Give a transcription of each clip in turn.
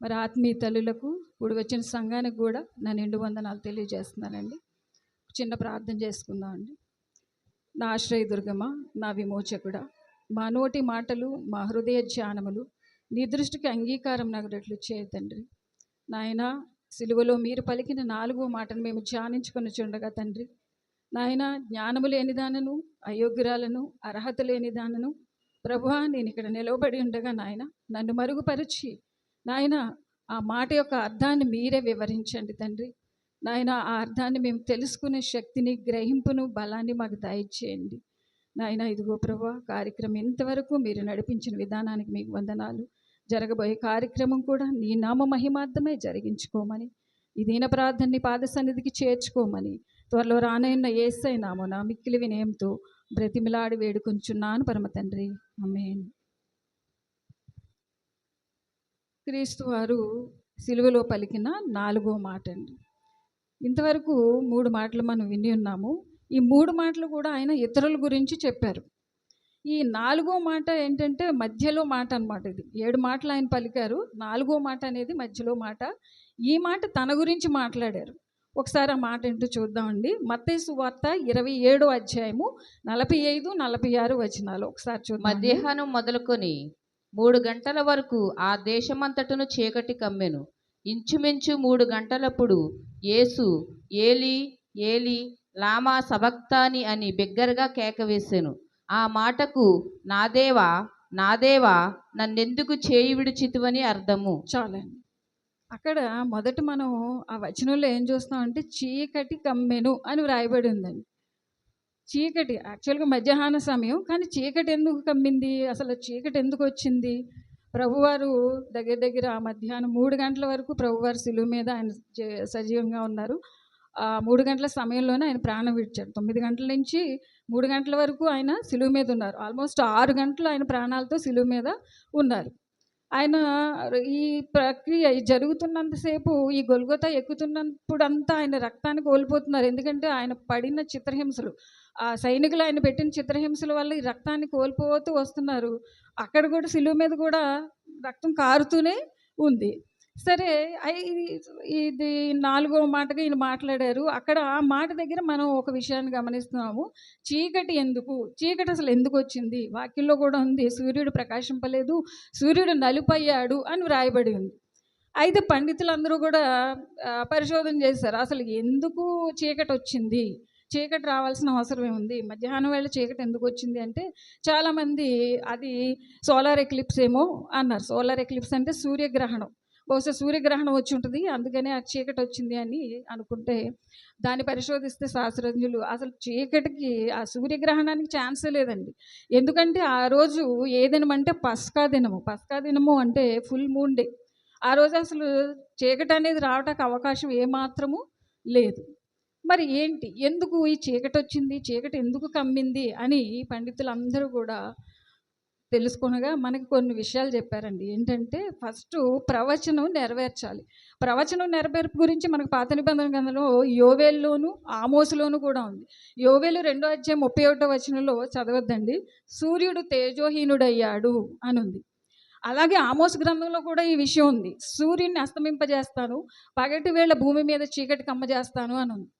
మరి ఆత్మీయ తల్లులకు ఇప్పుడు వచ్చిన సంఘానికి కూడా నా నిండు వందనాలు తెలియజేస్తున్నానండి. చిన్న ప్రార్థన చేసుకుందామండి నా ఆశ్రయ దుర్గమ నా విమోచకుడా మా నోటి మాటలు మా హృదయ ధ్యానములు నీ దృష్టికి అంగీకారం నగరట్లు చేయ తండ్రి. నాయన సిలువలో మీరు పలికిన నాలుగో మాటను మేము ధ్యానించుకొని చుండగా తండ్రి. నాయన జ్ఞానము లేని దానను అయోగ్యురాలను అర్హత లేని దానను ప్రభువా నేను ఇక్కడ నిలవబడి ఉండగా నాయన నన్ను మరుగుపరిచి నాయన ఆ మాట యొక్క అర్థాన్ని మీరే వివరించండి తండ్రి. నాయన ఆ అర్థాన్ని మేము తెలుసుకునే శక్తిని గ్రహింపును బలాన్ని మాకు దయచేయండి. నాయన ఇదిగో ప్రభా కార్యక్రమం ఇంతవరకు మీరు నడిపించిన విధానానికి మీకు వందనాలు. జరగబోయే కార్యక్రమం కూడా నీ నామ మహిమార్థమే జరిగించుకోమని ఈ దీన ప్రార్థనని పాద సన్నిధికి చేర్చుకోమని త్వరలో రానైన ఏసైనామో నా మిక్కిలి వినయంతో బ్రతిమిలాడి వేడుకొంచున్నాను పరమ తండ్రి. అమేన్ క్రీస్తు వారు సిలువలో పలికిన నాలుగో మాట అండి ఇంతవరకు మూడు మాటలు మనం విని ఉన్నాము. ఈ మూడు మాటలు కూడా ఆయన ఇతరుల గురించి చెప్పారు. ఈ నాలుగో మాట ఏంటంటే మధ్యలో మాట అనమాట ఇది. ఏడు మాటలు ఆయన పలికారు. నాలుగో మాట అనేది మధ్యలో మాట. ఈ మాట తన గురించి మాట్లాడారు. ఒకసారి ఆ మాట ఏంటో చూద్దామండి. మత్తేసు వార్త ఇరవై ఏడో అధ్యాయము నలభై ఐదు నలభై ఆరు వచనాలు. ఒకసారి చూద్దాం మధ్యాహ్నం మొదలుకొని మూడు గంటల వరకు ఆ దేశమంతటను చీకటి కమ్మెను. ఇంచుమించు మూడు గంటలప్పుడు యేసు ఏలి ఏలి లామా సబక్తాని అని బిగ్గరగా కేక వేసెను ఆ మాటకు నాదేవా నాదేవా నన్నెందుకు చేయి విడిచితువని అర్థము? చాలండి. అక్కడ మొదట మనం ఆ వచనంలో ఏం చూస్తామంటే చీకటి కమ్మెను అని వ్రాయబడి ఉందండి. చీకటి యాక్చువల్గా మధ్యాహ్న సమయం కానీ చీకటి ఎందుకు కమ్మింది? అసలు చీకటి ఎందుకు వచ్చింది? ప్రభువారు దగ్గర దగ్గర ఆ మధ్యాహ్నం మూడు గంటల వరకు ప్రభువారు సిలువు మీద ఆయన సజీవంగా ఉన్నారు. ఆ మూడు గంటల సమయంలోనే ఆయన ప్రాణం విడిచారు. తొమ్మిది గంటల నుంచి మూడు గంటల వరకు ఆయన సిలువు మీద ఉన్నారు. ఆల్మోస్ట్ ఆరు గంటలు ఆయన ప్రాణాలతో సిలువు మీద ఉన్నారు. ఆయన ఈ ప్రక్రియ జరుగుతున్నంతసేపు ఈ గొల్గొత ఎక్కుతున్నప్పుడు అంతా ఆయన రక్తాన్ని కోల్పోతున్నారు. ఎందుకంటే ఆయన పడిన చిత్రహింసలు. ఆ సైనికులు ఆయన పెట్టిన చిత్రహింసల వల్ల ఈ రక్తాన్ని కోల్పోతూ వస్తున్నారు. అక్కడ కూడా సిలువ మీద కూడా రక్తం కారుతూనే ఉంది. సరే ఇది నాలుగో మాటగా ఈయన మాట్లాడారు. అక్కడ ఆ మాట దగ్గర మనం ఒక విషయాన్ని గమనిస్తున్నాము. చీకటి ఎందుకు? చీకటి అసలు ఎందుకు వచ్చింది? వాక్యంలో కూడా ఉంది సూర్యుడు ప్రకాశింపలేదు సూర్యుడు నలుపయ్యాడు అని వ్రాయబడి ఉంది. అయితే పండితులందరూ కూడా పరిశోధన చేశారు. అసలు ఎందుకు చీకటి వచ్చింది? చీకటి రావాల్సిన అవసరం ఏముంది? మధ్యాహ్నం వేళ చీకటి ఎందుకు వచ్చింది అంటే చాలామంది అది సోలార్ ఎక్లిప్స్ ఏమో అన్నారు. సోలార్ ఎక్లిప్స్ అంటే సూర్యగ్రహణం. బహుశా సూర్యగ్రహణం వచ్చి ఉంటుంది అందుకనే ఆ చీకటి వచ్చింది అని అనుకుంటే దాన్ని పరిశోధిస్తే శాస్త్రజ్ఞులు అసలు చీకటికి ఆ సూర్యగ్రహణానికి ఛాన్సే లేదండి. ఎందుకంటే ఆ రోజు ఏ దినం అంటే పస్కా దినము. పస్కా దినము అంటే ఫుల్ మూన్ డే ఆ రోజు అసలు చీకటి అనేది రావడానికి అవకాశం ఏమాత్రము లేదు. మరి ఏంటి? ఎందుకు ఈ చీకటి వచ్చింది చీకటి ఎందుకు కమ్మింది? అని పండితులందరూ కూడా తెలుసుకునగా మనకి కొన్ని విషయాలు చెప్పారండి. ఏంటంటే ఫస్ట్ ప్రవచనం నెరవేర్చాలి. ప్రవచనం నెరవేర్పు గురించి మనకు పాత నిబంధన గ్రంథంలో యోవేల్లోను ఆమోసులోను కూడా ఉంది. యోవేలు రెండో అధ్యాయం ముప్పై ఒకటో వచనంలో చదవద్దండి. సూర్యుడు తేజోహీనుడయ్యాడు అని ఉంది అలాగే ఆమోస్ గ్రంథంలో కూడా ఈ విషయం ఉంది. సూర్యుడిని అస్తమింపజేస్తాను పగటి వేళ భూమి మీద చీకటి కమ్మజేస్తాను అని ఉంది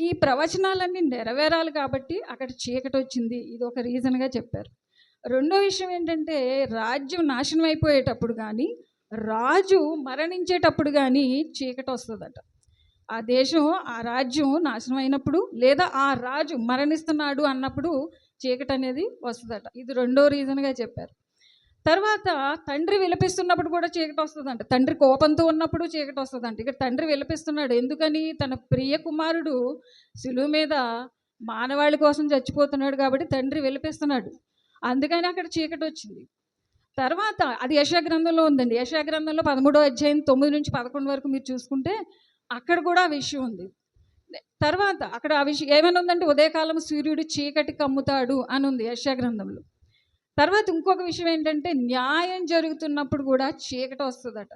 ఈ ప్రవచనాలన్నీ నెరవేరాలి కాబట్టి అక్కడ చీకటి వచ్చింది. ఇది ఒక రీజన్గా చెప్పారు. రెండో విషయం ఏంటంటే రాజ్యం నాశనం అయిపోయేటప్పుడు కానీ రాజు మరణించేటప్పుడు కానీ చీకటి వస్తుందట. ఆ దేశం ఆ రాజ్యం నాశనం అయినప్పుడు లేదా ఆ రాజు మరణిస్తున్నాడు అన్నప్పుడు చీకటి అనేది వస్తుందట. ఇది రెండో రీజన్గా చెప్పారు. తర్వాత తండ్రి విలపిస్తున్నప్పుడు కూడా చీకటి వస్తుందంట. తండ్రి కోపంతో ఉన్నప్పుడు చీకటి వస్తుందంట. ఇక్కడ తండ్రి విలపిస్తున్నాడు. ఎందుకని? తన ప్రియ కుమారుడు సులువు మీద మానవాళి కోసం చచ్చిపోతున్నాడు కాబట్టి తండ్రి విలపిస్తున్నాడు. అందుకని అక్కడ చీకటి వచ్చింది. తర్వాత అది యశా గ్రంథంలో ఉందండి. యశా గ్రంథంలో పదమూడో అధ్యాయం తొమ్మిది నుంచి పదకొండు వరకు మీరు చూసుకుంటే అక్కడ కూడా ఆ విషయం ఉంది. తర్వాత అక్కడ ఆ విషయం ఏమైనా ఉందంటే ఉదయకాలం సూర్యుడు చీకటి కమ్ముతాడు అని ఉంది యశాగ్రంథంలో తర్వాత ఇంకొక విషయం ఏంటంటే న్యాయం జరుగుతున్నప్పుడు కూడా చీకటి వస్తుందట.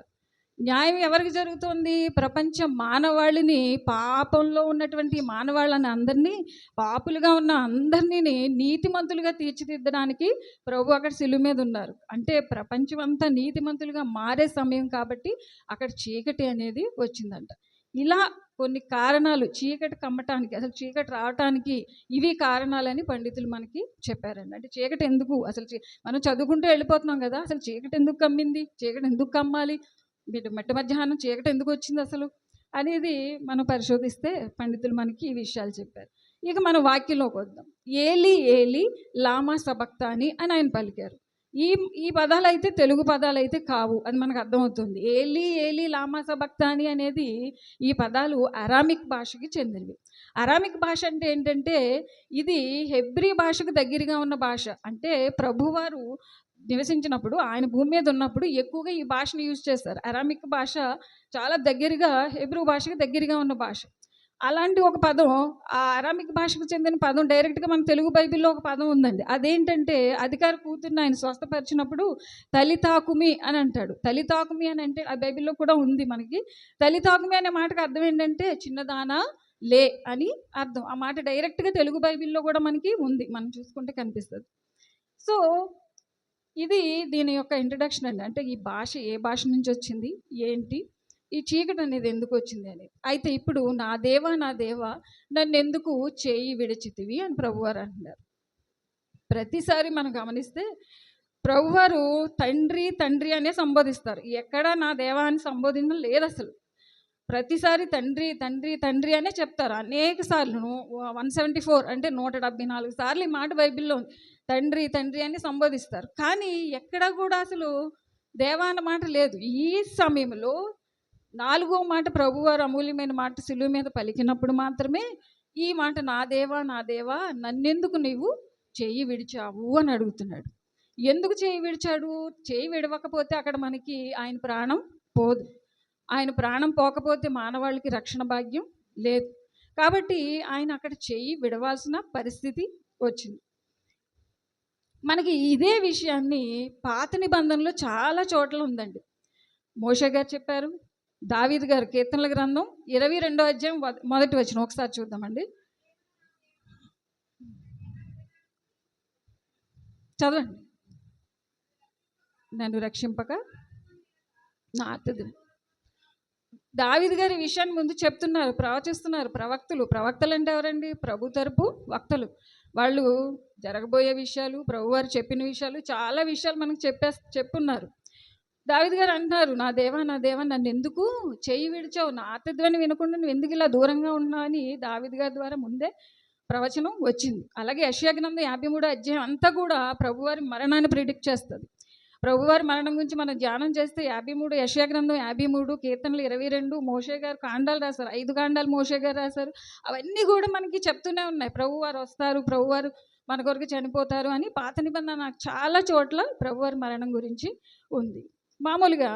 న్యాయం ఎవరికి జరుగుతుంది? ప్రపంచ మానవాళిని పాపంలో ఉన్నటువంటి మానవాళ్ళని అందరినీ పాపులుగా ఉన్న అందరినీ నీతిమంతులుగా తీర్చిదిద్దడానికి ప్రభు అక్కడ సిలువు మీద ఉన్నారు. అంటే ప్రపంచం అంతా నీతిమంతులుగా మారే సమయం కాబట్టి అక్కడ చీకటి అనేది వచ్చిందంట. ఇలా కొన్ని కారణాలు చీకటి కమ్మటానికి అసలు చీకటి రావటానికి ఇవి కారణాలని పండితులు మనకి చెప్పారండి. అంటే చీకటి ఎందుకు? అసలు మనం చదువుకుంటూ వెళ్ళిపోతున్నాం కదా అసలు చీకటి ఎందుకు కమ్మింది? చీకటి ఎందుకు కమ్మాలి? మీరు మెట్ట మధ్యాహ్నం చీకటి ఎందుకు వచ్చింది అసలు? అనేది మనం పరిశోధిస్తే పండితులు మనకి ఈ విషయాలు చెప్పారు. ఇక మన వాక్యంలోకి వద్దాం. ఏలి ఏలి లామా సబక్తాని అని ఆయన పలికారు. ఈ ఈ పదాలు అయితే తెలుగు పదాలు అయితే కావు. అది మనకు అర్థమవుతుంది. ఏలి ఏలి లామాస భక్తాని అనేది ఈ పదాలు అరామిక్ భాషకి చెందినవి. అరామిక్ భాష అంటే ఏంటంటే ఇది హెబ్రీ భాషకు దగ్గరగా ఉన్న భాష. అంటే ప్రభువారు నివసించినప్పుడు ఆయన భూమి మీద ఉన్నప్పుడు ఎక్కువగా ఈ భాషను యూజ్ చేస్తారు. అరామిక్ భాష చాలా దగ్గరగా హెబ్రూ భాషకు దగ్గరగా ఉన్న భాష. అలాంటి ఒక పదం ఆ అరామిక్ భాషకు చెందిన పదం డైరెక్ట్గా మన తెలుగు బైబిల్లో ఒక పదం ఉందండి. అదేంటంటే అధికార కూతుర్ని ఆయన స్వస్థపరిచినప్పుడు తలితాకుమి అని అంటాడు. తలితాకుమి అని అంటే ఆ బైబిల్లో కూడా ఉంది మనకి. తలితాకుమి అనే మాటకు అర్థం ఏంటంటే చిన్నదానా లే అని అర్థం. ఆ మాట డైరెక్ట్గా తెలుగు బైబిల్లో కూడా మనకి ఉంది. మనం చూసుకుంటే కనిపిస్తుంది. సో ఇది దీని యొక్క ఇంట్రడక్షన్ అండి. అంటే ఈ భాష ఏ భాష నుంచి వచ్చింది? ఏంటి? ఈ చీకటి అనేది ఎందుకు వచ్చింది అని. అయితే ఇప్పుడు నా దేవా నా దేవా నన్ను ఎందుకు చేయి విడిచితివి అని ప్రభువారు అంటున్నారు. ప్రతిసారి మనం గమనిస్తే ప్రభువారు తండ్రి తండ్రి అనే సంబోధిస్తారు. ఎక్కడ నా దేవా అని సంబోధించడం లేదు అసలు. ప్రతిసారి తండ్రి తండ్రి తండ్రి అనే చెప్తారు. అనేక సార్లు వన్ సెవెంటీ ఫోర్ అంటే నూట డెబ్బై నాలుగు సార్లు ఈ మాట బైబిల్లో ఉంది. తండ్రి తండ్రి అని సంబోధిస్తారు. కానీ ఎక్కడ కూడా అసలు దేవా అన్న మాట లేదు. ఈ సమయంలో నాలుగో మాట ప్రభువారు అమూల్యమైన మాట సిలువ మీద పలికినప్పుడు మాత్రమే ఈ మాట నా దేవా నా దేవా నన్నెందుకు నీవు చెయ్యి విడిచావు అని అడుగుతున్నాడు. ఎందుకు చేయి విడిచాడు? చేయి విడవకపోతే అక్కడ మనకి ఆయన ప్రాణం పోదు. ఆయన ప్రాణం పోకపోతే మానవాళికి రక్షణ భాగ్యం లేదు. కాబట్టి ఆయన అక్కడ చేయి విడవాల్సిన పరిస్థితి వచ్చింది. మనకి ఇదే విషయాన్ని పాత నిబంధనలో చాలా చోట్ల ఉందండి. మోషే గారు చెప్పారు దావీద్ గారు కీర్తనల గ్రంథం ఇరవై రెండో అధ్యాయం మొదటి వచ్చిన ఒకసారి చూద్దామండి. చదవండి. నన్ను రక్షింపక నా అతది దావిద్ గారి విషయాన్ని ముందు చెప్తున్నారు ప్రవచిస్తున్నారు. ప్రవక్తలు ప్రవక్తలు అంటే ఎవరండి? ప్రభు తరపు వక్తలు. వాళ్ళు జరగబోయే విషయాలు ప్రభువారు చెప్పిన విషయాలు చాలా విషయాలు మనకు చెప్పే చెప్పున్నారు. దావిద్ గారు అంటున్నారు నా దేవా నా దేవా నన్ను ఎందుకు చేయి విడిచావు? నా ఆతధ్వని వినకుండా నువ్వు ఎందుకు ఇలా దూరంగా ఉన్నా అని దావిద్ గారి ద్వారా ముందే ప్రవచనం వచ్చింది. అలాగే యశ్యా యాభై మూడో అధ్యాయం అంతా కూడా ప్రభువారి మరణాన్ని ప్రిడిక్ట్ చేస్తుంది. ప్రభువారి మరణం గురించి మనం ధ్యానం చేస్తే యాభై మూడు యశ్యాగ్రంథం యాభై మూడు కీర్తనలు ఇరవై రెండు మోషే గారు కాండాలు రాశారు ఐదు కాండాలు మోషే గారు రాశారు. అవన్నీ కూడా మనకి చెప్తూనే ఉన్నాయి. ప్రభువారు వస్తారు ప్రభువారు మన కొరకు చనిపోతారు అని పాత నిబంధన నాకు చాలా చోట్ల ప్రభువారి మరణం గురించి ఉంది. మామూలుగా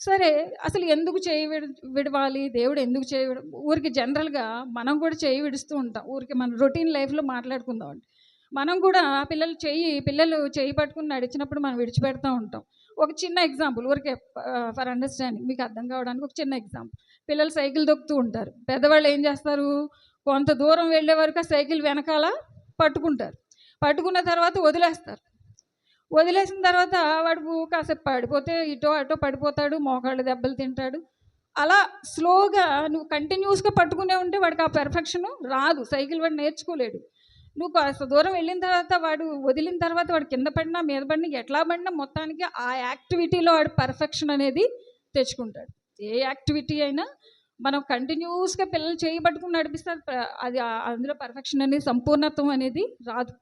సరే అసలు ఎందుకు చేయి విడ విడవాలి? దేవుడు ఎందుకు చేయి విడ? ఊరికి జనరల్గా మనం కూడా చేయి విడుస్తూ ఉంటాం. ఊరికి మన రొటీన్ లైఫ్లో మాట్లాడుకుందాం మనం కూడా పిల్లలు చెయ్యి పిల్లలు చేయి పట్టుకుని నడిచినప్పుడు మనం విడిచిపెడతా ఉంటాం. ఒక చిన్న ఎగ్జాంపుల్ ఊరికే ఫర్ అండర్స్టాండింగ్ మీకు అర్థం కావడానికి ఒక చిన్న ఎగ్జాంపుల్. పిల్లలు సైకిల్ దొక్కుతూ ఉంటారు. పెద్దవాళ్ళు ఏం చేస్తారు? కొంత దూరం వెళ్ళే వరకు ఆ సైకిల్ వెనకాల పట్టుకుంటారు. పట్టుకున్న తర్వాత వదిలేస్తారు. వదిలేసిన తర్వాత వాడు కాసేపు పడిపోతే ఇటో అటో పడిపోతాడు మోకాళ్ళు దెబ్బలు తింటాడు. అలా స్లోగా నువ్వు కంటిన్యూస్గా పట్టుకునే ఉంటే వాడికి ఆ పెర్ఫెక్షన్ రాదు సైకిల్ వాడు నేర్చుకోలేడు. నువ్వు కాస్త దూరం వెళ్ళిన తర్వాత వాడు వదిలిన తర్వాత వాడు కింద పడినా మీద పడినా ఎట్లా పడినా మొత్తానికి ఆ యాక్టివిటీలో వాడు పర్ఫెక్షన్ అనేది తెచ్చుకుంటాడు. ఏ యాక్టివిటీ అయినా మనం కంటిన్యూస్గా పిల్లలు చేయి పట్టుకుని నడిపిస్తే అది అందులో పర్ఫెక్షన్ అనేది సంపూర్ణత్వం అనేది రాదు.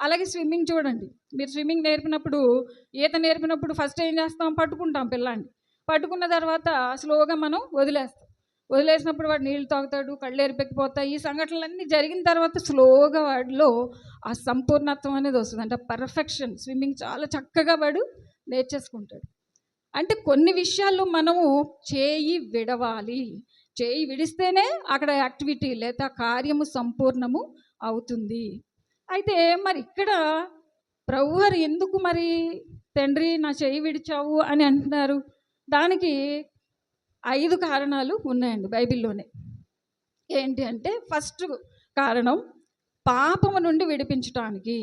అలాగే స్విమ్మింగ్ చూడండి. మీరు స్విమ్మింగ్ నేర్పినప్పుడు ఈత నేర్పినప్పుడు ఫస్ట్ ఏం చేస్తాం? పట్టుకుంటాం పిల్లాన్ని. పట్టుకున్న తర్వాత స్లోగా మనం వదిలేస్తాం. వదిలేసినప్పుడు వాడు నీళ్ళు తాగుతాడు కళ్ళు ఎరిపెక్కిపోతాయి ఈ సంఘటనలన్నీ జరిగిన తర్వాత స్లోగా వాడిలో ఆ సంపూర్ణత్వం అనేది వస్తుంది. అంటే పర్ఫెక్షన్. స్విమ్మింగ్ చాలా చక్కగా వాడు నేర్చేసుకుంటాడు. అంటే కొన్ని విషయాల్లో మనము చేయి విడవాలి. చేయి విడిస్తేనే అక్కడ యాక్టివిటీ లేదా కార్యము సంపూర్ణము అవుతుంది. అయితే మరి ఇక్కడ ప్రభువారు ఎందుకు మరి తండ్రి నా చేయి విడిచావు అని అంటున్నారు? దానికి ఐదు కారణాలు ఉన్నాయండి బైబిల్లోనే. ఏంటి అంటే ఫస్ట్ కారణం పాపము నుండి విడిపించటానికి.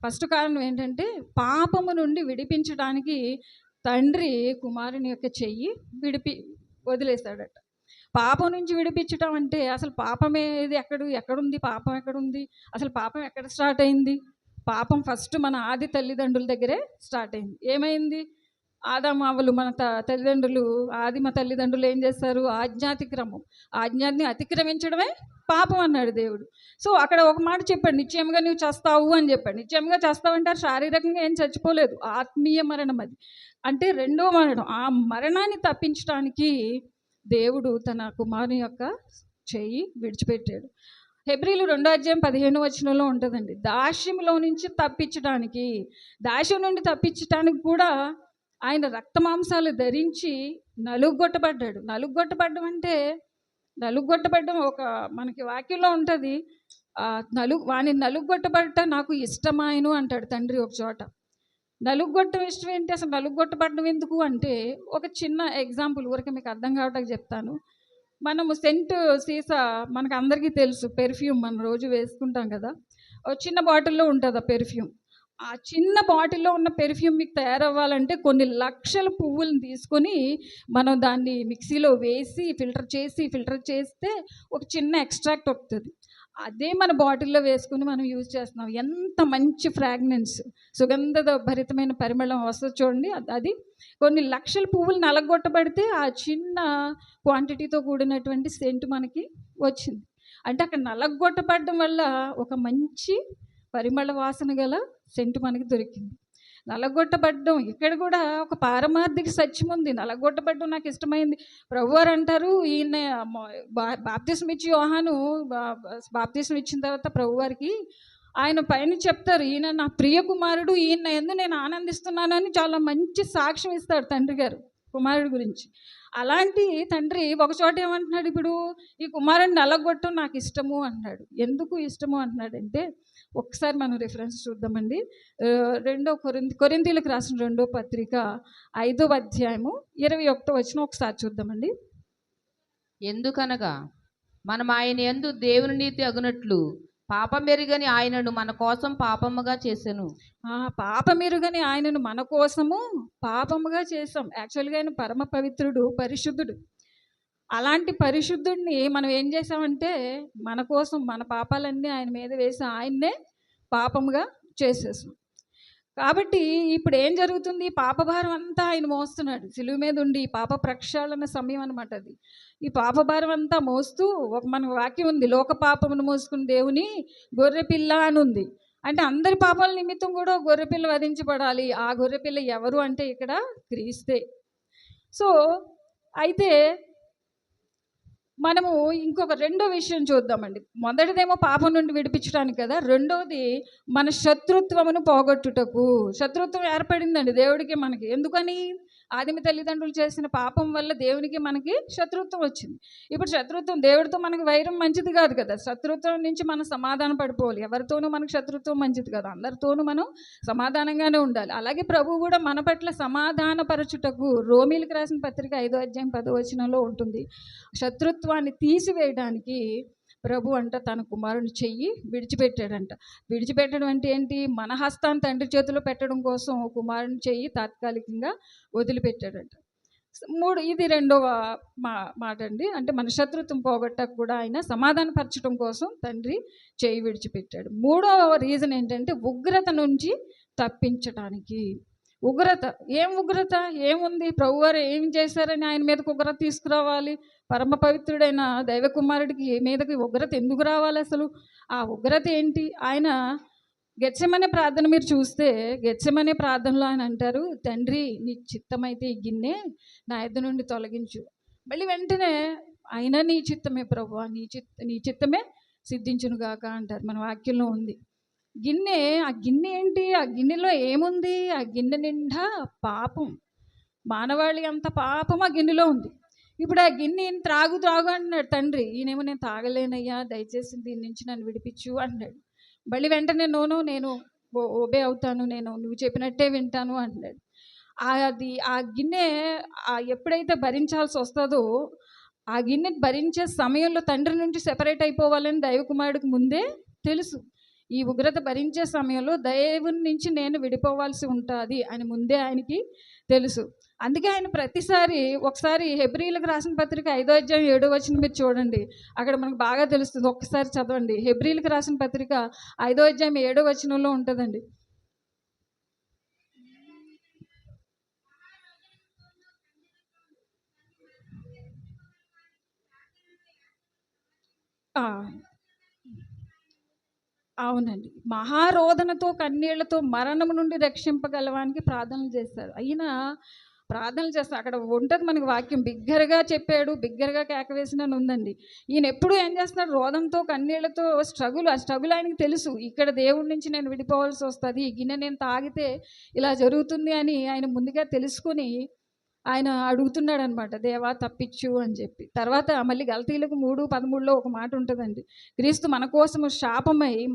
ఫస్ట్ కారణం ఏంటంటే పాపము నుండి విడిపించడానికి తండ్రి కుమారుని యొక్క చెయ్యి విడిపి వదిలేశాడట. పాపం నుంచి విడిపించటం అంటే అసలు పాపం ఏది ఎక్కడ? ఎక్కడుంది? పాపం ఎక్కడుంది? అసలు పాపం ఎక్కడ స్టార్ట్ అయింది? పాపం ఫస్ట్ మన ఆది తల్లిదండ్రుల దగ్గరే స్టార్ట్ అయింది. ఏమైంది? ఆదామావలు మన త తల్లిదండ్రులు ఆదిమ తల్లిదండ్రులు ఏం చేస్తారు? ఆజ్ఞాతిక్రమం. ఆజ్ఞాన్ని అతిక్రమించడమే పాపం అన్నాడు దేవుడు. సో అక్కడ ఒక మాట చెప్పాడు నిశ్చయంగా నువ్వు చేస్తావు అని చెప్పాడు. నిశ్చయంగా చేస్తావు అంటే శారీరకంగా ఏం చచ్చిపోలేదు. ఆత్మీయ మరణం అది. అంటే రెండో మరణం. ఆ మరణాన్ని తప్పించడానికి దేవుడు తన కుమారుని యొక్క చెయ్యి విడిచిపెట్టాడు. హెబ్రిలు రెండో అధ్యాయం పదిహేను వచనంలో ఉంటుందండి. దాస్యంలో నుంచి తప్పించడానికి దాస్యం నుండి తప్పించడానికి కూడా ఆయన రక్తమాంసాలు ధరించి నలుగొట్టబడ్డాడు నలుగొట్టబడ్డం అంటే నలుగొట్టబడ్డం ఒక మనకి వాక్యంలో ఉంటుంది నలుగు నలు వాని నలుగొట్టబడ్డ నాకు ఇష్టమాయను అంటాడు తండ్రి ఒక చోట. నలుగొట్టం ఇష్టం ఏంటి? అసలు నలుగొట్టబడడం ఎందుకు అంటే ఒక చిన్న ఎగ్జాంపుల్ ఊరికి మీకు అర్థం కావడానికి చెప్తాను. మనము సెంట్ సీసా మనకు అందరికీ తెలుసు పెర్ఫ్యూమ్ మనం రోజు వేసుకుంటాం కదా. ఒక చిన్న బాటిల్లో ఉంటుంది ఆ పెర్ఫ్యూమ్. ఆ చిన్న బాటిల్లో ఉన్న పెర్ఫ్యూమ్ మీకు తయారవ్వాలంటే కొన్ని లక్షల పువ్వులను తీసుకొని మనం దాన్ని మిక్సీలో వేసి ఫిల్టర్ చేసి ఫిల్టర్ చేస్తే ఒక చిన్న ఎక్స్ట్రాక్ట్ వస్తుంది అదే మన బాటిల్లో వేసుకుని మనం యూజ్ చేస్తున్నాం. ఎంత మంచి ఫ్రాగ్నెన్స్ సుగంధ భరితమైన పరిమళం వస్తుంది చూడండి. అది- అది కొన్ని లక్షల పువ్వులు నలగొట్టబడితే ఆ చిన్న క్వాంటిటీతో కూడినటువంటి సెంట్ మనకి వచ్చింది. అంటే అక్కడ నలగొట్టబడడం వల్ల ఒక మంచి పరిమళ వాసన గల సెంటు మనకి దొరికింది. నలగొట్టబడ్డం. ఇక్కడ కూడా ఒక పారమార్థిక సత్యం ఉంది. నలగొట్టబడ్డం నాకు ఇష్టమైంది. ప్రభువారు అంటారు ఈయన బాప్తిసం ఇచ్చి యోహాను బాప్తిసం ఇచ్చిన తర్వాత ప్రభువారికి ఆయన పైన చెప్తారు ఈయన నా ప్రియ కుమారుడు ఈయన ఎందు నేను ఆనందిస్తున్నానని చాలా మంచి సాక్ష్యం ఇస్తాడు తండ్రి గారు కుమారుడు గురించి. అలాంటి తండ్రి ఒక చోట ఏమంటున్నాడు ఇప్పుడు ఈ కుమారుడిని నలగొట్టడం నాకు ఇష్టము అన్నాడు ఎందుకు ఇష్టము అంటున్నాడంటే ఒకసారి మనం రిఫరెన్స్ చూద్దామండి. రెండో కొరింది కొరింతీలకు రాసిన రెండో పత్రిక ఐదో అధ్యాయము ఇరవై ఒకటో వచ్చిన ఒకసారి చూద్దామండి. ఎందుకనగా మనం ఆయన యందు దేవుని నీతి అగునట్లు పాపమెరుగని ఆయనను మన కోసం పాపముగా చేసెను. ఆ పాపమెరుగని ఆయనను మన కోసము పాపముగా చేసాం యాక్చువల్గా ఆయన పరమ పవిత్రుడు పరిశుద్ధుడు. అలాంటి పరిశుద్ధుడిని మనం ఏం చేసామంటే మన కోసం మన పాపాలన్నీ ఆయన మీద వేసి ఆయన్నే పాపముగా చేసేసాం. కాబట్టి ఇప్పుడు ఏం జరుగుతుంది? పాపభారం అంతా ఆయన మోస్తున్నాడు. సిలువ మీద ఉండి పాప ప్రక్షాళన సమయం అనమాట అది. ఈ పాపభారం అంతా మోస్తూ ఒక మన వాక్యం ఉంది లోక పాపమును మోసుకుని దేవుని గొర్రెపిల్ల అని ఉంది. అంటే అందరి పాపాల నిమిత్తం కూడా గొర్రెపిల్ల వధించబడాలి. ఆ గొర్రెపిల్ల ఎవరు అంటే ఇక్కడ క్రీస్తే. సో అయితే మనము ఇంకొక రెండో విషయం చూద్దామండి. మొదటిదేమో పాపం నుండి విడిపించడానికి కదా రెండోది మన శత్రుత్వమును పోగొట్టుటకు. శత్రుత్వం ఏర్పడిందండి దేవుడికి మనకి. ఎందుకని? ఆదిమ తల్లిదండ్రులు చేసిన పాపం వల్ల దేవునికి మనకి శత్రుత్వం వచ్చింది. ఇప్పుడు శత్రుత్వం దేవుడితో మనకి వైరం మంచిది కాదు కదా. శత్రుత్వం నుంచి మనం సమాధాన పడిపోవాలి. ఎవరితోనూ మనకు శత్రుత్వం మంచిది కాదు. అందరితోనూ మనం సమాధానంగానే ఉండాలి. అలాగే ప్రభు కూడా మన పట్ల సమాధానపరచుటకు రోమిలకు రాసిన పత్రిక ఐదో అధ్యాయం పదో వచనంలో ఉంటుంది. శత్రుత్వాన్ని తీసివేయడానికి ప్రభు అంట తన కుమారుని చెయ్యి విడిచిపెట్టాడంట. విడిచిపెట్టడం అంటే ఏంటి? మన హస్తాన్ని తండ్రి చేతిలో పెట్టడం కోసం కుమారుని చెయ్యి తాత్కాలికంగా వదిలిపెట్టాడంట. మూడు ఇది రెండవ మా మాట అండి అంటే మన శత్రుత్వం పోగొట్టకు కూడా ఆయన సమాధానపరచడం కోసం తండ్రి చేయి విడిచిపెట్టాడు. మూడవ రీజన్ ఏంటంటే ఉగ్రత నుంచి తప్పించడానికి ఉగ్రత. ఏం ఉగ్రత? ఏముంది? ప్రభువారు ఏం చేశారని ఆయన మీదకి ఉగ్రత తీసుకురావాలి? పరమ పవిత్రుడైన దైవకుమారుడికి మీదకి ఉగ్రత ఎందుకు రావాలి అసలు? ఆ ఉగ్రత ఏంటి? ఆయన గెచ్చమనే ప్రార్థన మీరు చూస్తే గెచ్చమనే ప్రార్థనలో ఆయన అంటారు తండ్రి నీ చిత్తమైతే ఈ గిన్నె నా ఎద్దు నుండి తొలగించు. మళ్ళీ వెంటనే అయినా నీ చిత్తమే ప్రభు నీ చిత్త నీ చిత్తమే సిద్ధించునుగాక అంటారు. మన వాక్యంలో ఉంది. గిన్నె ఆ గిన్నె ఏంటి? ఆ గిన్నెలో ఏముంది? ఆ గిన్నె నిండా పాపం. మానవాళి అంత పాపం ఆ గిన్నెలో ఉంది. ఇప్పుడు ఆ గిన్నె త్రాగు త్రాగు అంటున్నాడు. తండ్రి ఈయనేమో నేను తాగలేనయ్యా. దయచేసి దీని నుంచి నన్ను విడిపించు అన్నాడు మళ్ళీ వెంటనే నోను నేను ఓబే అవుతాను. నేను నువ్వు చెప్పినట్టే వింటాను అన్నాడు అది ఆ గిన్నె ఎప్పుడైతే భరించాల్సి వస్తుందో ఆ గిన్నె భరించే సమయంలో తండ్రి నుంచి సెపరేట్ అయిపోవాలని దైవకుమారుడికి ముందే తెలుసు. ఈ ఉగ్రత భరించే సమయంలో దేవుని నుంచి నేను విడిపోవాల్సి ఉంటుంది అని ముందే ఆయనకి తెలుసు. అందుకే ఆయన ప్రతిసారి ఒకసారి హెబ్రిలకు రాసిన పత్రిక ఐదో అధ్యాయం ఏడో వచ్చిన మీరు చూడండి. అక్కడ మనకు బాగా తెలుస్తుంది. ఒక్కసారి చదవండి. హెబ్రిలకు రాసిన పత్రిక ఐదో అధ్యాయం ఏడో వచనంలో ఉంటుందండి. ఆ, అవునండి. మహారోధనతో కన్నీళ్ళతో మరణం నుండి రక్షింపగలవానికి ప్రార్థనలు చేస్తారు. అయినా ప్రార్థనలు చేస్తారు అక్కడ ఉంటుంది మనకి వాక్యం. బిగ్గరగా చెప్పాడు బిగ్గరగా కేకవేసిన ఉందండి. ఈయన ఎప్పుడు ఏం చేస్తున్నాడు రోదంతో కన్నీళ్ళతో స్ట్రగుల్ ఆ స్ట్రగుల్ ఆయనకి తెలుసు. ఇక్కడ దేవుడి నుంచి నేను విడిపోవాల్సి వస్తుంది. ఈ గిన్నె నేను తాగితే ఇలా జరుగుతుంది అని ఆయన ముందుగా తెలుసుకొని ఆయన అడుగుతున్నాడు అనమాట దేవా తప్పించు అని చెప్పి. తర్వాత మళ్ళీ గలతీలకు మూడు పదమూడులో ఒక మాట ఉంటుందండి. క్రీస్తు మన కోసము శాపమై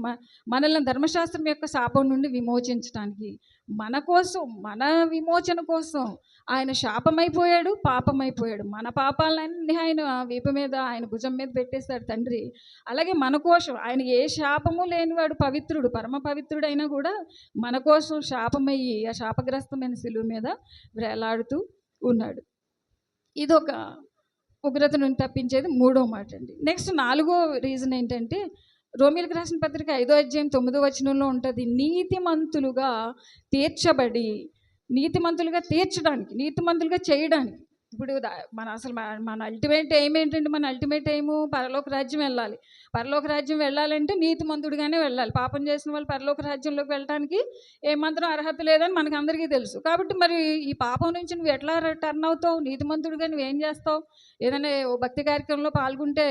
మనల్ని ధర్మశాస్త్రం యొక్క శాపం నుండి విమోచించడానికి మన కోసం మన విమోచన కోసం ఆయన శాపమైపోయాడు పాపమైపోయాడు. మన పాపాలన్నీ ఆయన వీపు మీద ఆయన భుజం మీద పెట్టేశాడు తండ్రి. అలాగే మన కోసం ఆయన ఏ శాపము లేనివాడు పవిత్రుడు పరమ పవిత్రుడైనా కూడా మన కోసం శాపమయ్యి ఆ శాపగ్రస్తమైన శిలువు మీద వేలాడుతూ ఉన్నాడు. ఇది ఒక ఉగ్రత నుండి తప్పించేది మూడో మాట అండి నెక్స్ట్ నాలుగో రీజన్ ఏంటంటే రోమిలకు రాసిన పత్రిక ఐదో అధ్యాయం తొమ్మిదో వచనంలో ఉంటుంది నీతిమంతులుగా తీర్చబడి నీతిమంతులుగా తీర్చడానికి నీతిమంతులుగా చేయడానికి ఇప్పుడు మన అసలు మన- మన అల్టిమేట్ ఎయిమ్ ఏంటంటే మన అల్టిమేట్ ఎయిమ్ పరలోక రాజ్యం వెళ్ళాలి. పరలోక రాజ్యం వెళ్ళాలంటే నీతి మంతుడిగానే వెళ్ళాలి. పాపం చేసిన వాళ్ళు పరలోక రాజ్యంలోకి వెళ్ళడానికి ఏమాత్రం అర్హత లేదని మనకు అందరికీ తెలుసు. కాబట్టి మరి ఈ పాపం నుంచి నువ్వు ఎట్లా టర్న్ అవుతావు? నీతిమంతుడిగా నువ్వేం చేస్తావు? ఏదైనా ఓ భక్తి కార్యక్రమంలో పాల్గొంటే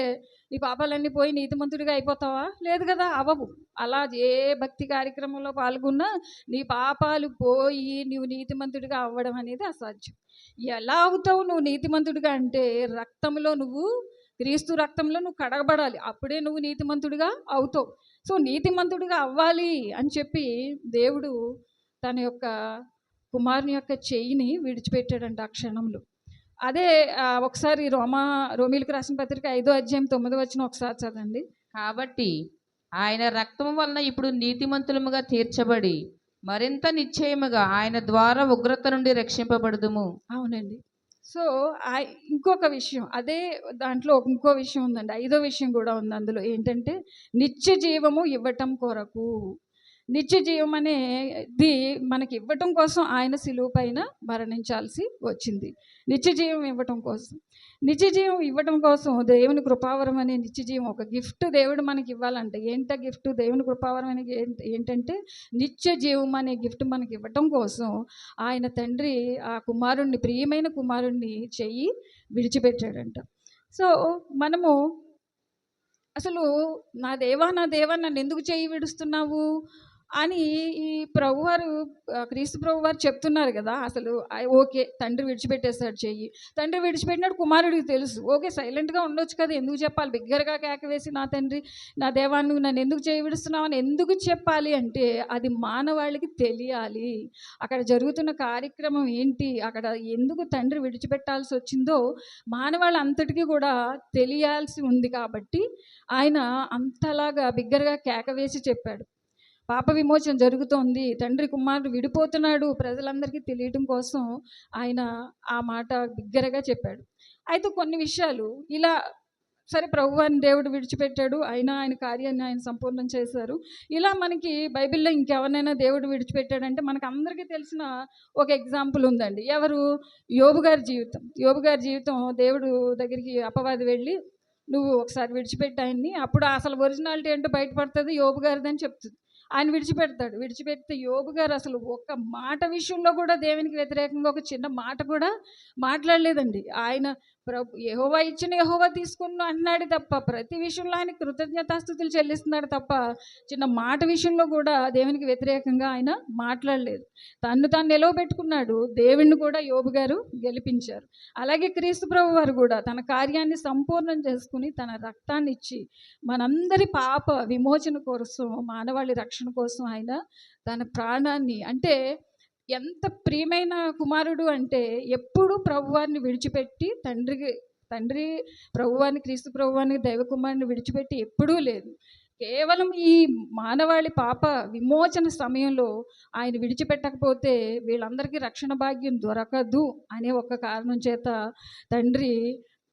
నీ పాపాలన్నీ పోయి నీతిమంతుడిగా అయిపోతావా? లేదు కదా అవ్వవు అలా ఏ భక్తి కార్యక్రమంలో పాల్గొన్నా నీ పాపాలు పోయి నువ్వు నీతిమంతుడిగా అవ్వడం అనేది అసాధ్యం. ఎలా అవుతావు నువ్వు నీతిమంతుడిగా అంటే రక్తంలో నువ్వు క్రీస్తు రక్తంలో నువ్వు కడగబడాలి. అప్పుడే నువ్వు నీతిమంతుడిగా అవుతావు. సో నీతిమంతుడిగా అవ్వాలి అని చెప్పి దేవుడు తన యొక్క కుమారుని యొక్క చెయ్యిని విడిచిపెట్టాడంట ఆ క్షణంలో. అదే ఒకసారి రోమా రోమిలకు రాసిన పత్రిక ఐదో అధ్యాయం తొమ్మిదో వచ్చిన ఒకసారి చదవండి. కాబట్టి ఆయన రక్తం వలన ఇప్పుడు నీతిమంతులముగా తీర్చబడి మరింత నిశ్చయముగా ఆయన ద్వారా ఉగ్రత నుండి రక్షింపబడుదుము. అవునండి. సో ఇంకొక విషయం అదే దాంట్లో ఇంకో విషయం ఉందండి ఐదో విషయం కూడా ఉంది అందులో. ఏంటంటే నిత్య జీవము ఇవ్వటం కొరకు. నిత్య జీవం అనేది మనకి ఇవ్వటం కోసం ఆయన సిలువ పైన మరణించాల్సి వచ్చింది. నిత్య జీవం ఇవ్వటం కోసం. నిత్య జీవం ఇవ్వటం కోసం దేవుని కృపావరం అనే నిత్య జీవం ఒక గిఫ్ట్ దేవుడు మనకి ఇవ్వాలంటే. ఏంట గిఫ్ట్? దేవుని కృపావరం అనే ఏంటంటే నిత్య జీవం అనే గిఫ్ట్ మనకి ఇవ్వటం కోసం ఆయన తండ్రి ఆ కుమారుణ్ణి ప్రియమైన కుమారుణ్ణి చెయ్యి విడిచిపెట్టాడంట. సో మనము అసలు నా దేవా నా దేవా నన్ను ఎందుకు చెయ్యి విడుస్తున్నావు? అని ఈ ప్రభువారు క్రీస్తు ప్రభువారు చెప్తున్నారు కదా అసలు ఓకే తండ్రి విడిచిపెట్టేశాడు చెయ్యి. తండ్రి విడిచిపెట్టినాడు కుమారుడికి తెలుసు ఓకే సైలెంట్గా ఉండొచ్చు కదా ఎందుకు చెప్పాలి? బిగ్గరగా కేక వేసి నా తండ్రి నా దేవా నువ్వు నన్ను ఎందుకు చేయి విడుస్తున్నావు అని ఎందుకు చెప్పాలి? అంటే అది మానవాళికి తెలియాలి. అక్కడ జరుగుతున్న కార్యక్రమం ఏంటి? అక్కడ ఎందుకు తండ్రి విడిచిపెట్టాల్సి వచ్చిందో మానవాళి అంతటికీ కూడా తెలియాల్సి ఉంది కాబట్టి ఆయన అంతలాగా బిగ్గరగా కేక వేసి చెప్పాడు. పాప విమోచన జరుగుతోంది. తండ్రి కుమారుడు విడిపోతున్నాడు. ప్రజలందరికీ తెలియటం కోసం ఆయన ఆ మాట బిగ్గరగా చెప్పాడు. అయితే కొన్ని విషయాలు ఇలా సరే ప్రభు అని దేవుడు విడిచిపెట్టాడు. అయినా ఆయన కార్యాన్ని ఆయన సంపూర్ణం చేశారు. ఇలా మనకి బైబిల్లో ఇంకెవరినైనా దేవుడు విడిచిపెట్టాడంటే మనకు అందరికీ తెలిసిన ఒక ఎగ్జాంపుల్ ఉందండి. ఎవరు? యోబు గారి జీవితం. యోబు గారి జీవితం దేవుడు దగ్గరికి అపవాది వెళ్ళి నువ్వు ఒకసారి విడిచిపెట్టాయని అప్పుడు అసలు ఒరిజినాలిటీ ఏంటో బయటపడుతుంది. యోబు గారిదని చెప్తుంది. ఆయన విడిచిపెడతాడు. విడిచిపెడితే యోగు గారు అసలు ఒక్క మాట విషయంలో కూడా దేవునికి వ్యతిరేకంగా ఒక చిన్న మాట కూడా మాట్లాడలేదండి. ఆయన ప్రభు యహోవా ఇచ్చిన యహోవా తీసుకున్న అన్నాడు తప్ప ప్రతి విషయంలో ఆయన కృతజ్ఞతాస్థుతులు చెల్లిస్తున్నాడు తప్ప చిన్న మాట విషయంలో కూడా దేవునికి వ్యతిరేకంగా ఆయన మాట్లాడలేదు. తన్ను తాను నిలవబెట్టుకున్నాడు దేవుణ్ణి కూడా యోబు గారు గెలిపించారు. అలాగే క్రీస్తు ప్రభు వారు కూడా తన కార్యాన్ని సంపూర్ణం చేసుకుని తన రక్తాన్ని ఇచ్చి మనందరి పాప విమోచన కోసం మానవాళి రక్షణ కోసం ఆయన తన ప్రాణాన్ని అంటే ఎంత ప్రియమైన కుమారుడు అంటే ఎప్పుడు ప్రభువారిని విడిచిపెట్టి తండ్రికి తండ్రి ప్రభువాన్ని క్రీస్తు ప్రభువాన్ని దైవకుమారుని విడిచిపెట్టి ఎప్పుడూ లేదు. కేవలం ఈ మానవాళి పాప విమోచన సమయంలో ఆయన విడిచిపెట్టకపోతే వీళ్ళందరికీ రక్షణ భాగ్యం దొరకదు అనే ఒక కారణం చేత తండ్రి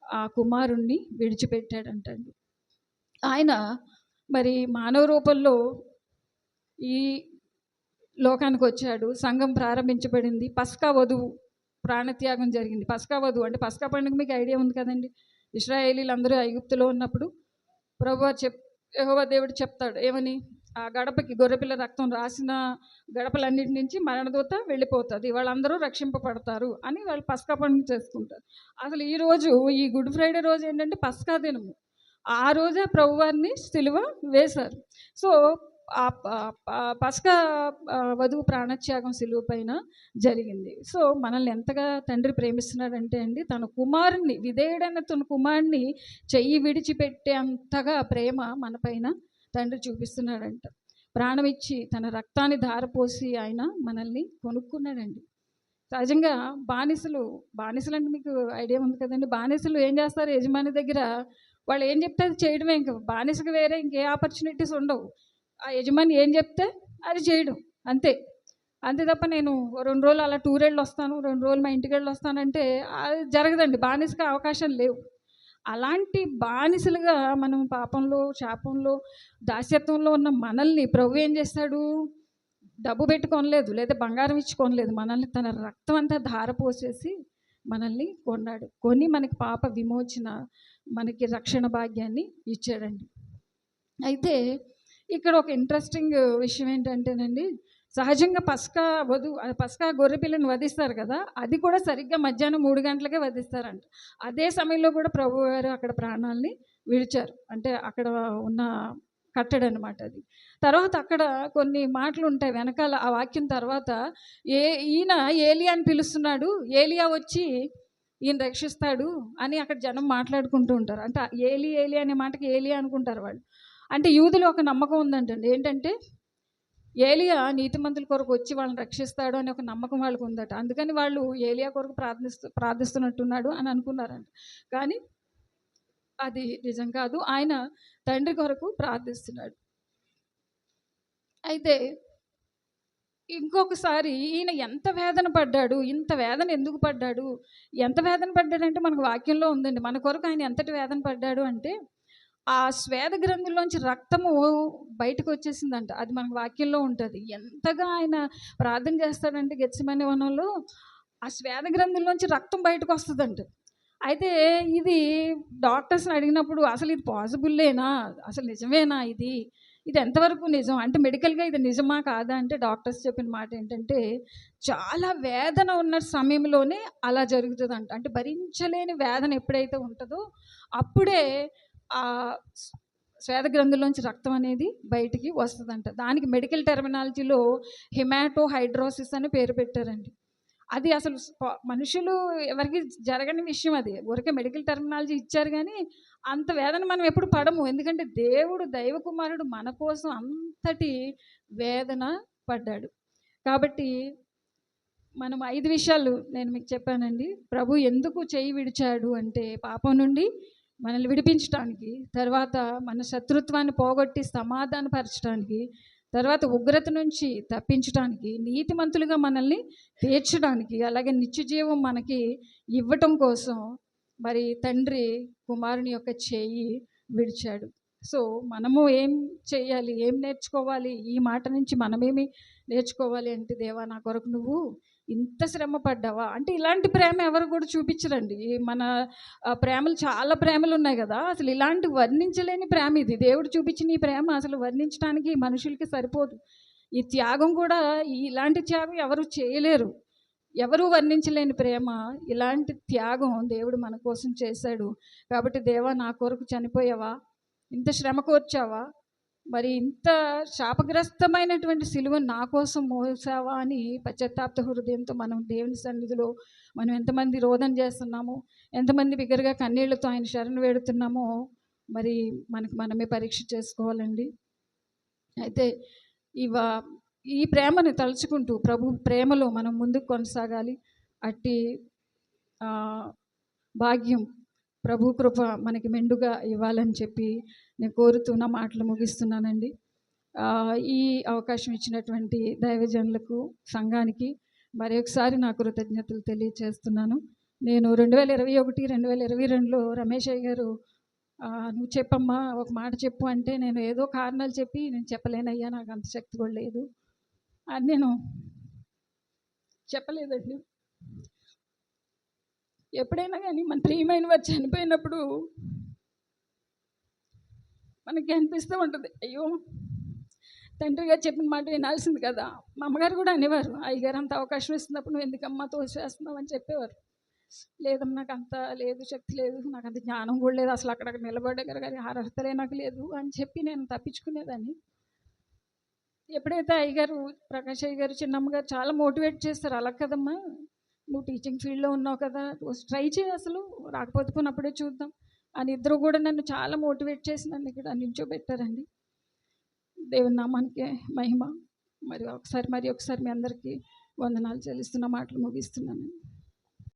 ఆ కుమారుణ్ణి విడిచిపెట్టాడంటండి. ఆయన మరి మానవ రూపంలో ఈ లోకానికి వచ్చాడు సంఘం ప్రారంభించబడింది. పస్కా వధువు ప్రాణత్యాగం జరిగింది. పస్కా వధువు అంటే పస్కా పండుగ మీకు ఐడియా ఉంది కదండి? ఇస్రాయేలీలు అందరూ ఐగుప్తులో ఉన్నప్పుడు ప్రభు చెప్ యహోవా దేవుడు చెప్తాడు. ఏమని? ఆ గడపకి గొర్రెపిల్ల రక్తం రాసిన గడపలన్నిటి నుంచి మరణదూత వెళ్ళిపోతుంది. వాళ్ళందరూ రక్షింపబడతారు అని వాళ్ళు పస్కా పండుగ చేసుకుంటారు. అసలు ఈరోజు ఈ గుడ్ ఫ్రైడే రోజు ఏంటంటే పస్కా దినము. ఆ రోజే ప్రభువారిని సిలువ వేశారు. సో పసక వధువు ప్రాణత్యాగం సిలువ పైన జరిగింది. సో మనల్ని ఎంతగా తండ్రి ప్రేమిస్తున్నాడంటే అండి తన కుమారుణ్ణి విధేయుడైన తన కుమారుణ్ణి చెయ్యి విడిచిపెట్టే అంతగా ప్రేమ మన పైన తండ్రి చూపిస్తున్నాడంట. ప్రాణం ఇచ్చి తన రక్తాన్ని ధారపోసి ఆయన మనల్ని కొనుక్కున్నాడండి. సహజంగా బానిసలు బానిసలు అంటే మీకు ఐడియా ఉంది కదండి బానిసలు ఏం చేస్తారు యజమాని దగ్గర? వాళ్ళు ఏం చెప్తే అది చేయడమే ఇంకా బానిసకు వేరే ఇంకే ఆపర్చునిటీస్ ఉండవు. ఆ యజమాని ఏం చెప్తే అది చేయడం అంతే. అంతే తప్ప నేను రెండు రోజులు అలా టూర్ వెళ్ళి వస్తాను రెండు రోజులు మా ఇంటికి వెళ్ళి వస్తానంటే అది జరగదండి బానిసకి అవకాశం లేవు. అలాంటి బానిసలుగా మనం పాపంలో శాపంలో దాస్యత్వంలో ఉన్న మనల్ని ప్రభు ఏం చేస్తాడు? డబ్బు పెట్టుకోనలేదు లేదా బంగారం ఇచ్చి కొనలేదు మనల్ని తన రక్తం అంతా ధారపోసేసి మనల్ని కొన్నాడు. కొని మనకి పాప విమోచన మనకి రక్షణ భాగ్యాన్ని ఇచ్చాడండి. అయితే ఇక్కడ ఒక ఇంట్రెస్టింగ్ విషయం ఏంటంటేనండి సహజంగా పస్కా వధు పస్కా గొర్రె పిల్లని వధిస్తారు కదా అది కూడా సరిగ్గా మధ్యాహ్నం మూడు గంటలకే వధిస్తారంట. అదే సమయంలో కూడా ప్రభు గారు అక్కడ ప్రాణాలని విడిచారు. అంటే అక్కడ ఉన్న కట్టడు అనమాట అది. తర్వాత అక్కడ కొన్ని మాటలు ఉంటాయి వెనకాల ఆ వాక్యం తర్వాత ఏ ఈయన ఏలియా అని పిలుస్తున్నాడు ఏలియా వచ్చి ఈయన రక్షిస్తాడు అని అక్కడ జనం మాట్లాడుకుంటూ ఉంటారు. అంటే ఏలి ఏలి అనే మాటకి ఏలియా అనుకుంటారు వాళ్ళు. అంటే యూదులు ఒక నమ్మకం ఉందంటండి. ఏంటంటే ఏలియా నీతిమంతుల కొరకు వచ్చి వాళ్ళని రక్షిస్తాడు అనే ఒక నమ్మకం వాళ్ళకు ఉందట. అందుకని వాళ్ళు ఏలియా కొరకు ప్రార్థిస్తూ ప్రార్థిస్తున్నట్టున్నాడు అని అనుకున్నారంట. కానీ అది నిజం కాదు. ఆయన తండ్రి కొరకు ప్రార్థిస్తున్నాడు. అయితే ఇంకొకసారి ఈయన ఎంత వేదన పడ్డాడు ఇంత వేదన ఎందుకు పడ్డాడు ఎంత వేదన పడ్డాడంటే మనకు వాక్యంలో ఉందండి. మన కొరకు ఆయన ఎంతటి వేదన పడ్డాడు అంటే ఆ స్వేద గ్రంథుల్లోంచి రక్తము బయటకు వచ్చేసిందంట అది మనకు వాక్యంలో ఉంటుంది. ఎంతగా ఆయన ప్రార్థన చేస్తాడంటే గెచ్చమనే వనంలో ఆ స్వేద గ్రంథుల్లోంచి రక్తం బయటకు వస్తుందంట అయితే ఇది డాక్టర్స్ని అడిగినప్పుడు అసలు ఇది పాసిబుల్లేనా? అసలు నిజమేనా ఇది? ఇది ఎంతవరకు నిజం? అంటే మెడికల్గా ఇది నిజమా కాదా అంటే డాక్టర్స్ చెప్పిన మాట ఏంటంటే చాలా వేదన ఉన్న సమయంలోనే అలా జరుగుతుందంట. అంటే భరించలేని వేదన ఎప్పుడైతే ఉంటుందో అప్పుడే ఆ శ్వేత గ్రంథుల్లోంచి రక్తం అనేది బయటికి వస్తుందంట. దానికి మెడికల్ టెర్మినాలజీలో హిమాటో హైడ్రోసిస్ అని పేరు పెట్టారండి. అది అసలు మనుషులు ఎవరికి జరగని విషయం అది. ఊరికే మెడికల్ టెర్మినాలజీ ఇచ్చారు కానీ అంత వేదన మనం ఎప్పుడు పడము. ఎందుకంటే దేవుడు దైవకుమారుడు మన కోసం అంతటి వేదన పడ్డాడు. కాబట్టి మనం ఐదు విషయాలు నేను మీకు చెప్పానండి. ప్రభు ఎందుకు చేయి విడిచాడు అంటే పాపం నుండి మనల్ని విడిపించడానికి తర్వాత మన శత్రుత్వాన్ని పోగొట్టి సమాధానపరచడానికి తర్వాత ఉగ్రత నుంచి తప్పించడానికి నీతిమంతులుగా మనల్ని తీర్చడానికి అలాగే నిత్యజీవం మనకి ఇవ్వటం కోసం మరి తండ్రి కుమారుని యొక్క చేయి విడిచాడు. సో మనము ఏం చేయాలి? ఏం నేర్చుకోవాలి? ఈ మాట నుంచి మనమేమి నేర్చుకోవాలి అంటే దేవా నా కొరకు నువ్వు ఇంత శ్రమ పడ్డావా? అంటే ఇలాంటి ప్రేమ ఎవరు కూడా చూపించరండి. ఈ మన ప్రేమలు చాలా ప్రేమలు ఉన్నాయి కదా. అసలు ఇలాంటి వర్ణించలేని ప్రేమ ఇది. దేవుడు చూపించిన ఈ ప్రేమ అసలు వర్ణించడానికి మనుషులకి సరిపోదు. ఈ త్యాగం కూడా ఇలాంటి త్యాగం ఎవరు చేయలేరు. ఎవరు వర్ణించలేని ప్రేమ. ఇలాంటి త్యాగం దేవుడు మన కోసం చేశాడు. కాబట్టి దేవా నా కొరకు చనిపోయావా? ఇంత శ్రమ కోర్చావా? మరి ఇంత శాపగ్రస్తమైనటువంటి సిలువ నా కోసం మోసావా అని పశ్చాత్తాప్త హృదయంతో మనం దేవుని సన్నిధిలో మనం ఎంతమంది రోదన చేస్తున్నామో ఎంతమంది బిగ్గరగా కన్నీళ్ళతో ఆయన శరణ వేడుతున్నామో మరి మనకు మనమే పరీక్ష చేసుకోవాలండి. అయితే ఇవ ఈ ప్రేమను తలుచుకుంటూ ప్రభు ప్రేమలో మనం ముందుకు కొనసాగాలి. అట్టి భాగ్యం ప్రభు కృప మనకి మెండుగా ఇవ్వాలని చెప్పి నేను కోరుతున్న మాటలు ముగిస్తున్నానండి. ఈ అవకాశం ఇచ్చినటువంటి దైవజనులకు సంఘానికి మరి ఒకసారి నా కృతజ్ఞతలు తెలియచేస్తున్నాను. నేను రెండు వేల ఇరవై ఒకటి రెండు వేల ఇరవై రెండులో రమేష్ అయ్య గారు నువ్వు చెప్పమ్మా ఒక మాట చెప్పు అంటే నేను ఏదో కారణాలు చెప్పి నేను చెప్పలేనయ్యా నాకు అంత శక్తి కూడా లేదు. అని నేను చెప్పలేదండి. ఎప్పుడైనా కానీ మన ప్రియమైన వారు చనిపోయినప్పుడు మనకి అనిపిస్తూ ఉంటుంది అయ్యో తండ్రి గారు చెప్పిన మాట వినాల్సింది కదా. మా అమ్మగారు కూడా అనేవారు అయ్యగారు అంత అవకాశం ఇస్తున్నప్పుడు నువ్వు ఎందుకమ్మా తోసేస్తున్నావు అని చెప్పేవారు. లేదమ్మా నాకు అంత లేదు శక్తి లేదు నాకు అంత జ్ఞానం కూడా లేదు అసలు అక్కడ నిలబడగల కానీ అర్హతలే నాకు లేదు అని చెప్పి నేను తప్పించుకునేదాన్ని. ఎప్పుడైతే అయ్యగారు ప్రకాష్ అయ్య గారు చిన్నమ్మ గారు చాలా మోటివేట్ చేస్తారు అలా కదమ్మా నువ్వు టీచింగ్ ఫీల్డ్లో ఉన్నావు కదా ట్రై చేయి అసలు. రాకపోతే పోనీ చూద్దాం. అని ఇద్దరు కూడా నన్ను చాలా మోటివేట్ చేసి నన్ను ఇక్కడ నిల్చోబెట్టారండి. దేవుని నామానికి మహిమ. మరి ఒకసారి మరి ఒకసారి మీ అందరికీ వందనాలు చెల్లిస్తున్న మాటలు ముగిస్తున్నాను